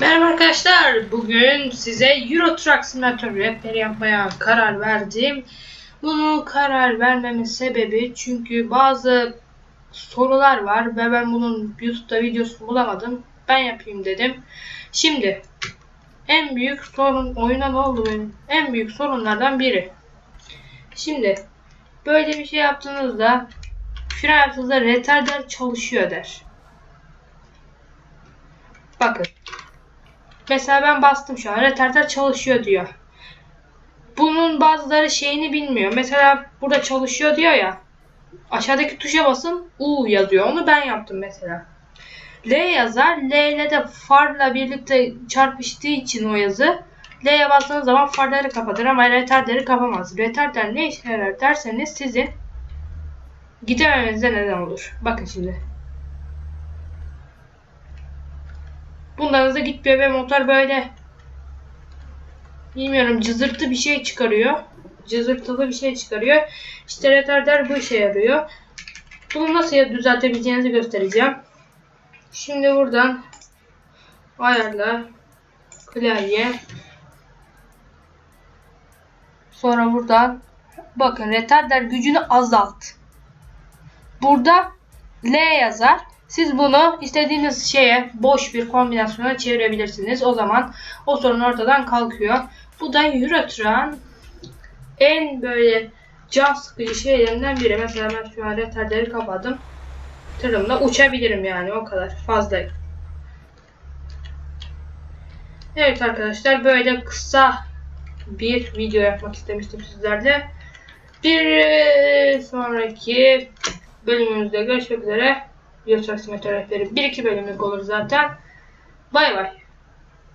Merhaba arkadaşlar. Bugün size Euro Truck Simulator rehber yapmaya karar verdim. Bunu karar vermemin sebebi çünkü bazı sorular var ve ben bunun YouTube'da videosunu bulamadım. Ben yapayım dedim. Şimdi en büyük sorun oyuna ne oldu benim? En büyük sorunlardan biri. Şimdi böyle bir şey yaptığınızda fren yaptığınızda retarder çalışıyor der. Bakın. Mesela ben bastım şu an. Retarder çalışıyor diyor. Bunun bazıları şeyini bilmiyor. Mesela burada çalışıyor diyor ya. Aşağıdaki tuşa basın U yazıyor. Onu ben yaptım mesela. L yazar. L ile de farla birlikte çarpıştığı için o yazı. L'ye bastığınız zaman farları kapatır ama retarderi kapamaz. Retarder ne işe yarar derseniz sizin gidememenize neden olur. Bakın şimdi. Bundan hızlı gitmiyor ve motor böyle bilmiyorum cızırtı bir şey çıkarıyor. Cızırtılı bir şey çıkarıyor. İşte retarder bu işe yarıyor. Bunu nasıl düzeltebileceğinizi göstereceğim. Şimdi buradan ayarlar klavye sonra buradan bakın retarder gücünü azalt. Burada L yazar. Siz bunu istediğiniz şeye boş bir kombinasyona çevirebilirsiniz. O zaman o sorun ortadan kalkıyor. Bu da Eurotrack'ın en böyle can sıkıcı şeylerinden biri. Mesela ben şu an retarderi kapadım. Tırımla uçabilirim yani o kadar fazla. Evet arkadaşlar böyle kısa bir video yapmak istemiştim sizlerle. Bir sonraki bölümümüzde görüşmek üzere. Biyotraksimetre rehberi 1-2 bölümlük olur zaten. Bay bay.